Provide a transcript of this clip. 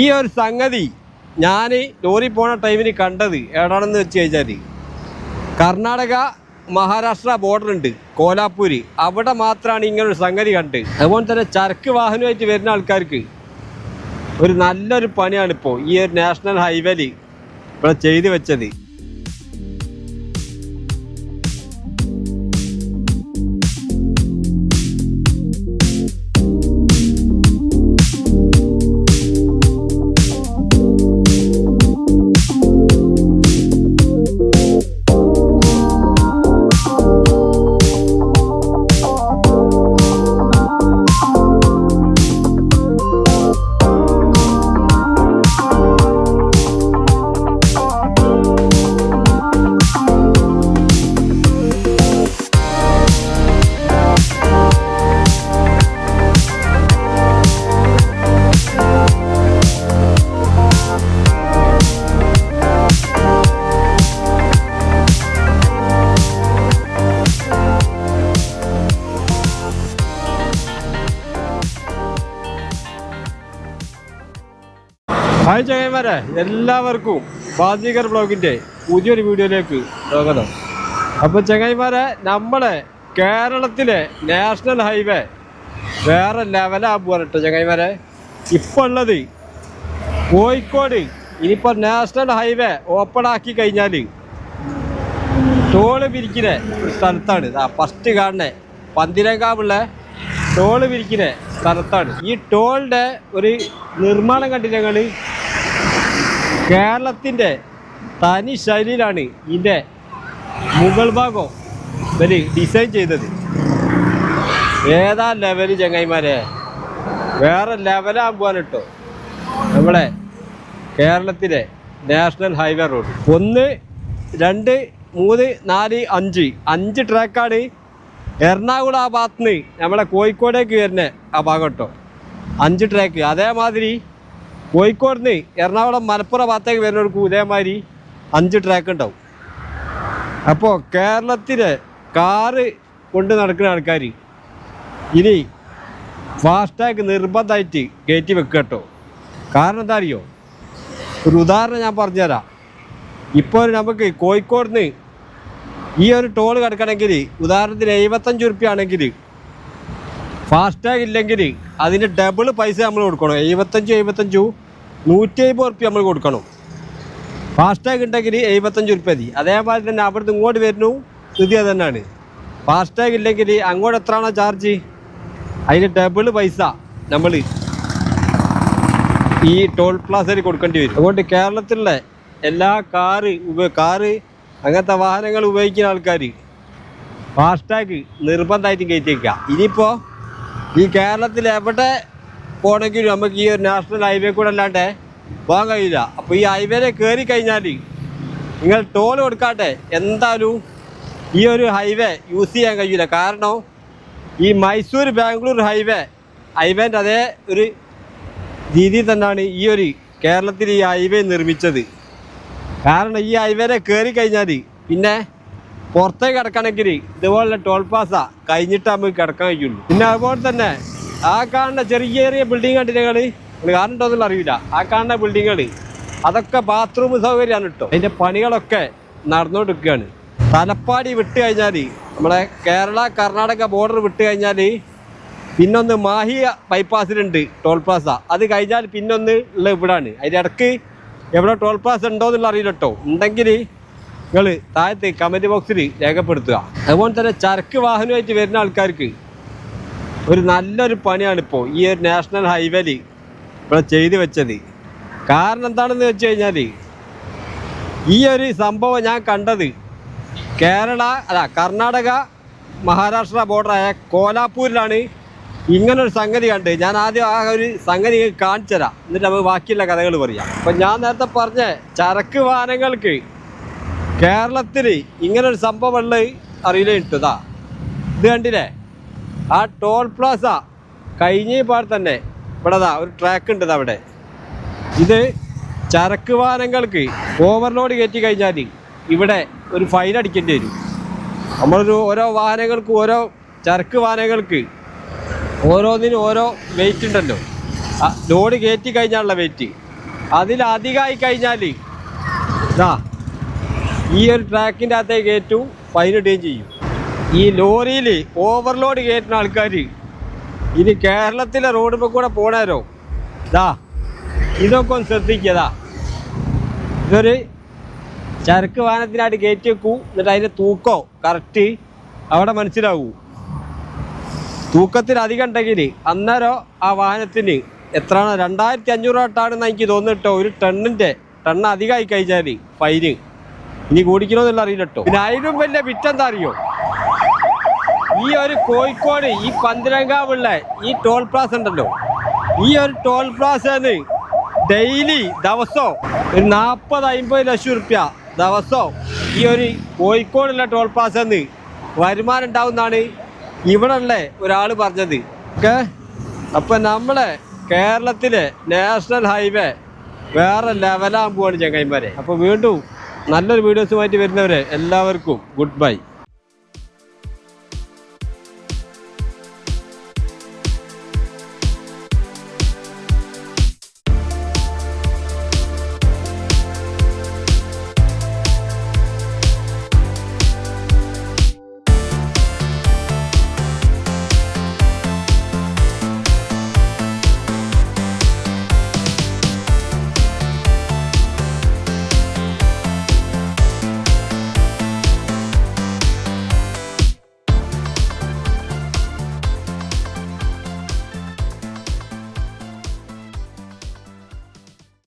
ഈ ഒരു സംഗതി ഞാൻ ലോറി പോണ ടൈമിന് കണ്ടത് എവിടാണെന്ന് വെച്ച് കഴിഞ്ഞാൽ കർണാടക മഹാരാഷ്ട്ര ബോർഡർ ഉണ്ട് കോലാപ്പൂര്. അവിടെ മാത്രമാണ് ഇങ്ങനൊരു സംഗതി കണ്ട്. അതുപോലെ തന്നെ ചരക്ക് വാഹനമായിട്ട് വരുന്ന ആൾക്കാർക്ക് ഒരു നല്ലൊരു പണിയാണ് ഇപ്പോൾ ഈ ഒരു നാഷണൽ ഹൈവേയിൽ ഇവിടെ ചെയ്തു വെച്ചത്. ഹായ് ചങ്ങന്മാരെ എല്ലാവർക്കും ബാജികർ ബ്ലോഗിന്റെ പുതിയൊരു വീഡിയോയിലേക്ക് സ്വാഗതം. അപ്പോൾ ചങ്ങന്മാരെ നമ്മൾ കേരളത്തിലെ നാഷണൽ ഹൈവേ വേറെ ലെവലാകുക കേട്ടോ ചങ്ങന്മാരെ ഇപ്പോൾ ഉള്ളത് കോഴിക്കോട്. ഇനിയിപ്പോൾ നാഷണൽ ഹൈവേ ഓപ്പൺ ആക്കി കഴിഞ്ഞാൽ ടോൾ പിരിക്കുന്ന ഒരു സ്ഥലത്താണ് ഫസ്റ്റ് കാണുന്നത് പന്തിരങ്കാവുള്ള ടോൾ പിരിക്കുന്ന സ്ഥലത്താണ്. ഈ ടോളിന്റെ ഒരു നിർമ്മാണം കണ്ടിട്ട് ഞങ്ങൾ കേരളത്തിന്റെ തനി ശൈലിയിലാണ് ഇതിന്റെ മുഗൾ ഭാഗം ഇവർ ഡിസൈൻ ചെയ്തത്. ഏതാ ലെവൽ ചങ്ങായിമാരെ? വേറെ ലെവലാകുവാൻ കേട്ടോ നമ്മളെ കേരളത്തിലെ നാഷണൽ ഹൈവേ റോഡ് ഒന്ന് രണ്ട് മൂന്ന് നാല് അഞ്ച്. അഞ്ച് ട്രാക്കാണ് എറണാകുളം ആ ഭാഗത്ത് നിന്ന് നമ്മളെ കോഴിക്കോടേക്ക് വരുന്ന ആ ഭാഗം കേട്ടോ. അഞ്ച് ട്രാക്ക് അതേമാതിരി കോഴിക്കോട് നിന്ന് എറണാകുളം മലപ്പുറം ഭാഗത്തേക്ക് വരുന്നവർക്കും ഇതേമാതിരി അഞ്ച് ട്രാക്ക് ഉണ്ടാവും. അപ്പോൾ കേരളത്തിലെ കാറ് കൊണ്ട് നടക്കുന്ന ആൾക്കാർ ഇനി ഫാസ്ടാഗ് നിർബന്ധമായിട്ട് കയറ്റി വെക്കുക കേട്ടോ. കാരണം എന്താ അറിയോ? ഒരു ഉദാഹരണം ഞാൻ പറഞ്ഞുതരാം. ഇപ്പോൾ നമുക്ക് കോഴിക്കോടിന് ഈ ഒരു ടോൾ കിടക്കണമെങ്കിൽ ഉദാഹരണത്തിന് എഴുപത്തഞ്ച് റുപ്യ ആണെങ്കിൽ ഫാസ്ടാഗ് ഇല്ലെങ്കിൽ അതിന് ഡബിൾ പൈസ നമ്മൾ കൊടുക്കണം. എഴുപത്തഞ്ച് എഴുപത്തഞ്ചു നൂറ്റി അമ്പത് റുപ്യ നമ്മൾ കൊടുക്കണം. ഫാസ്ടാഗ് ഉണ്ടെങ്കിൽ എഴുപത്തഞ്ച് റുപ്യ മതി. അതേപോലെ തന്നെ അവിടുന്ന് ഇങ്ങോട്ട് വരുന്നു. സ്ഥിതി അത് തന്നെയാണ്. ഫാസ്ടാഗ് ഇല്ലെങ്കിൽ അങ്ങോട്ട് എത്രയാണോ ചാർജ് അതിന് ഡബിൾ പൈസ നമ്മൾ ഈ ടോൾ പ്ലാസയിൽ കൊടുക്കേണ്ടി വരും. അതുകൊണ്ട് കേരളത്തിലുള്ള എല്ലാ കാറ് കാറ് അങ്ങനത്തെ വാഹനങ്ങൾ ഉപയോഗിക്കുന്ന ആൾക്കാർ ഫാസ്ടാഗ് നിർബന്ധമായിട്ടും കയറ്റി വയ്ക്കുക ഇനിയിപ്പോൾ ഈ കേരളത്തിൽ എവിടെ പോകണമെങ്കിലും നമുക്ക് ഈ ഒരു നാഷണൽ ഹൈവേ കൂടെ അല്ലാണ്ട് പോകാൻ കഴിയില്ല. അപ്പോൾ ഈ ഹൈവേയിൽ കയറി കഴിഞ്ഞാൽ നിങ്ങൾ ടോൾ കൊടുക്കാട്ടെ. എന്തായാലും ഈ ഒരു ഹൈവേ യൂസ് ചെയ്യാൻ കഴിയില്ല. കാരണം ഈ മൈസൂർ ബാംഗ്ലൂർ ഹൈവേ ഹൈവേന്റെ അതേ ഒരു രീതിയിൽ തന്നെയാണ് ഈ ഒരു കേരളത്തിൽ ഈ ഹൈവേ നിർമ്മിച്ചത്. കാരണം ഈ ഹൈവേനെ കയറി കഴിഞ്ഞാൽ പിന്നെ പുറത്തേക്ക് കിടക്കണമെങ്കിൽ ഇതുപോലുള്ള ടോൾ പാസ കഴിഞ്ഞിട്ട് നമുക്ക് കിടക്കാൻ കഴിയുള്ളൂ. പിന്നെ അതുപോലെ തന്നെ ആ കാണുന്ന ചെറിയ ചെറിയ ബിൽഡിംഗ് കണ്ടിട്ടുകൾ നിങ്ങൾ കാണുന്നുണ്ടോന്നുള്ള അറിയില്ല. ആ കാണുന്ന ബിൽഡിങ്ങുകൾ അതൊക്കെ ബാത്റൂം സൗകര്യമാണ് കേട്ടോ. അതിന്റെ പണികളൊക്കെ നടന്നുകൊണ്ടിരിക്കുകയാണ്. തലപ്പാടി വിട്ട് കഴിഞ്ഞാൽ നമ്മളെ കേരള കർണാടക ബോർഡർ വിട്ട് കഴിഞ്ഞാൽ പിന്നൊന്ന് മാഹി ബൈപ്പാസിലുണ്ട് ടോൾ പ്ലാസ അത് കഴിഞ്ഞാൽ പിന്നൊന്ന് ഉള്ള ഇവിടാണ്. അതിന്റെ ഇടയ്ക്ക് എവിടെ ടോൾ പ്ലാസ ഉണ്ടോ എന്നുള്ള അറിയില്ല കേട്ടോ. ഉണ്ടെങ്കിൽ നിങ്ങൾ താഴത്ത് കമന്റ് ബോക്സിൽ രേഖപ്പെടുത്തുക. അതുപോലെ തന്നെ ചരക്ക് വാഹനമായിട്ട് വരുന്ന ആൾക്കാർക്ക് ഒരു നല്ലൊരു പണിയാണ് ഇപ്പോൾ ഈ ഒരു നാഷണൽ ഹൈവേയിൽ ഇവിടെ ചെയ്തു വെച്ചത്. കാരണം എന്താണെന്ന് വെച്ച് കഴിഞ്ഞാൽ ഈ ഒരു സംഭവം ഞാൻ കണ്ടത് കേരള അല്ല കർണാടക മഹാരാഷ്ട്ര ബോർഡറായ കോലാപ്പൂരിലാണ് ഇങ്ങനൊരു സംഗതി കണ്ട് ഞാൻ ആദ്യം ആ ഒരു സംഗതി കാണിച്ചു തരാം എന്നിട്ട് നമുക്ക് ബാക്കിയുള്ള കഥകൾ പറയാം. അപ്പം ഞാൻ നേരത്തെ പറഞ്ഞ ചരക്ക് വാഹനങ്ങൾക്ക് കേരളത്തിൽ ഇങ്ങനൊരു സംഭവം ഉള്ളത് അറിയില്ല കിട്ടുതാ ഇത്. കണ്ടില്ലേ? ആ ടോൾ പ്ലാസ കഴിഞ്ഞ പാട് തന്നെ ഇവിടെതാ ഒരു ട്രാക്ക് ഉണ്ട് അവിടെ. ഇത് ചരക്ക് വാഹനങ്ങൾക്ക് ഓവർലോഡ് കയറ്റി കഴിഞ്ഞാൽ ഇവിടെ ഒരു ഫൈൻ അടിക്കേണ്ടി വരും. നമ്മളൊരു ഓരോ വാഹനങ്ങൾക്ക് ഓരോ ചരക്ക് വാഹനങ്ങൾക്ക് ഓരോന്നിനും ഓരോ വെയിറ്റ് ഉണ്ടല്ലോ. ലോഡ് കയറ്റി കഴിഞ്ഞാലുള്ള വെയിറ്റ് അതിലധികമായി കഴിഞ്ഞാൽ ഇതാ ഈ ഒരു ട്രാക്കിന്റെ അകത്തേക്ക് കയറ്റും ഫൈനിടുകയും ചെയ്യും. ഈ ലോറിയിൽ ഓവർലോഡ് കയറ്റുന്ന ആൾക്കാർ ഇനി കേരളത്തിലെ റോഡിൽ കൂടെ പോണാരോ? ഇതാ ഇതൊക്കെ ഒന്ന് ശ്രദ്ധിക്കതാ ഇതൊരു ചരക്ക് വാഹനത്തിനായിട്ട് കയറ്റി വെക്കൂ എന്നിട്ട് അതിന്റെ തൂക്കോ കറക്റ്റ് അവിടെ മനസ്സിലാവൂ. തൂക്കത്തിൽ അധികം ഉണ്ടെങ്കിൽ അന്നേരം ആ വാഹനത്തിന് എത്രയാണ്? രണ്ടായിരത്തി അഞ്ഞൂറ് തൊട്ടാണെന്ന് എനിക്ക് തോന്നിട്ടോ ഒരു ടണ്ണിന്റെ ടണ്ണ് അധികമായി കഴിഞ്ഞാൽ ഫൈന് ഇനി കൂടിക്കണമെന്നുള്ള അറിയില്ല കേട്ടോ പിന്നെ അതിനും വലിയ വിറ്റെന്താ അറിയോ ഈ ഒരു കോഴിക്കോട് ഈ പന്തിരങ്കാവുള്ള ഈ ടോൾ പ്ലാസ ഉണ്ടല്ലോ. ഈ ഒരു ടോൾ പ്ലാസന്ന് ഡെയിലി ദിവസവും ഒരു നാൽപ്പത് അമ്പത് ലക്ഷം റുപ്യ ദിവസവും ഈ ഒരു കോഴിക്കോടുള്ള ടോൾ പ്ലാസന്ന് വരുമാനം ഉണ്ടാവുന്നതാണ് ഇവിടെ ഉള്ള ഒരാൾ പറഞ്ഞത്. ഓക്കെ? അപ്പം നമ്മളെ കേരളത്തിലെ നാഷണൽ ഹൈവേ വേറെ ലെവലാകുമ്പോൾ ചങ്ങായിമാരെ. അപ്പോൾ വീണ്ടും നല്ലൊരു വീഡിയോസുമായിട്ട് വരുന്നവരെ എല്ലാവർക്കും ഗുഡ് ബൈ